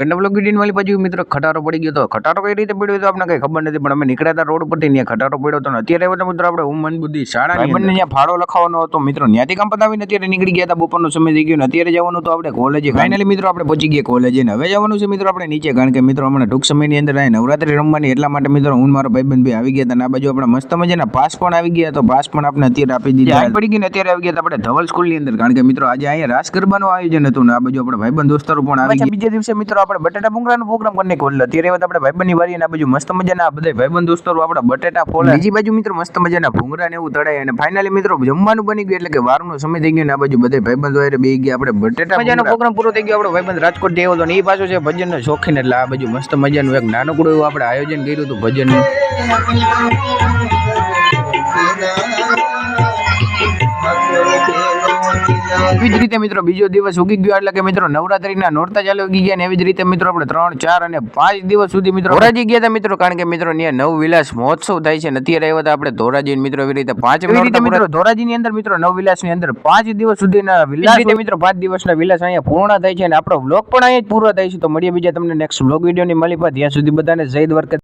ઘરના બ્લોક બાજુ મિત્રો ખટારો પડી ગયો તો ખટારો કઈ રીતે પડ્યો તો આપણે કઈ ખબર નથી પણ અમે નીકળ્યા હતા રોડ પરથી ત્યાં ખટારો પડ્યો હતો અત્યારે તો મિત્રો આપણે હું મન બુદ્ધિ શાળા બંને ત્યાં ફાળો લખાવવાનો હતો. મિત્રો ત્યાંથી કામ પતાવીને અત્યારે નીકળી ગયા હતા બપોરનો સમય થઈ ગયો અત્યારે જવાનું તો આપણે કોલેજે ફાઇનલી મિત્રો આપણે પહોંચી ગયા કોલેજે હવે જવાનું છે મિત્રો આપણે નીચે કારણ કે મિત્રો હમણાં ટૂંક સમયની અંદર આ નવરાત્રી રમવાની એટલા માટે મિત્રો હું મારો ભાઈબંધ ભાઈ આવી ગયા હતા આ બાજુ આપણે મસ્ત મજાના પાસ પણ આવી ગયા તો પાસ પણ આપણે અત્યારે આપી દીધા. પડી ગઈ અત્યારે આવી ગયા હતા આપણે ધવલ સ્કૂલની અંદર કારણ કે મિત્રો આજે અહીંયા રાસ ગરબાનું આયોજન હતું ને આ બાજુ આપણે ભાઈબંધ દોસ્તારો પણ આવી ગયા. બીજા દિવસે મિત્રો આપણે બટેટા ભૂંગળાનો પ્રોગ્રામ કરીને ખોલ્યો અત્યારે વાત તો આપણે ભાઈબંધની વારી અને આ બાજુ મસ્ત મજાના આ બધા ભાઈબંધ દોસ્તો આપણે બટેટા ફોલે. બીજી બાજુ મિત્રો મસ્ત મજાના ભૂંગળા ને એવું તળાય અને ફાઇનલી મિત્રો જમવાનું બની ગયું એટલે કે વારનો સમય થઈ ગયો ને આ બાજુ બધા ભાઈબંધ હોય બે ગયા આપણે બટેટા મજાનો પ્રોગ્રામ પૂરો થઈ ગયો આપણો ભાઈબંધ રાજકોટથી આવ્યો હતો ને એ પાછો છે ભજનનો શોખીન એટલે આ બાજુ મસ્ત મજાનું એક નાનકડું એવું આપણે આયોજન કર્યું હતું ભજનનું. એવી જ રીતે મિત્રો બીજો દિવસ ઉગી ગયો એટલે કે મિત્રો નવરાત્રીના નોરતા ચાલુ ઉગી ગયા ને એવી જ રીતે મિત્રો આપણે ત્રણ ચાર અને પાંચ દિવસ સુધી મિત્રો ધોરાજી ગયા હતા મિત્રો કારણ કે મિત્રો ત્યાં નવ વિલાસ મહોત્સવ થાય છે અત્યારે આવ્યા હતા આપણે ધોરાજી મિત્રો એવી રીતે પાંચ રીતે મિત્રો ધોરાજી ની અંદર મિત્રો નવ વિલાસની અંદર પાંચ દિવસ સુધીના વિલાસ રીતે મિત્રો પાંચ દિવસના વિલાસ અહીંયા પૂર્ણ થાય છે અને આપણો વ્લોગ પણ અહીંયા જ પૂરો થાય છે. તો મળીએ બીજા તમને નેક્સ્ટ વ્લોગ વિડીયોની મળી ત્યાં સુધી બધાને જય દ્વારકા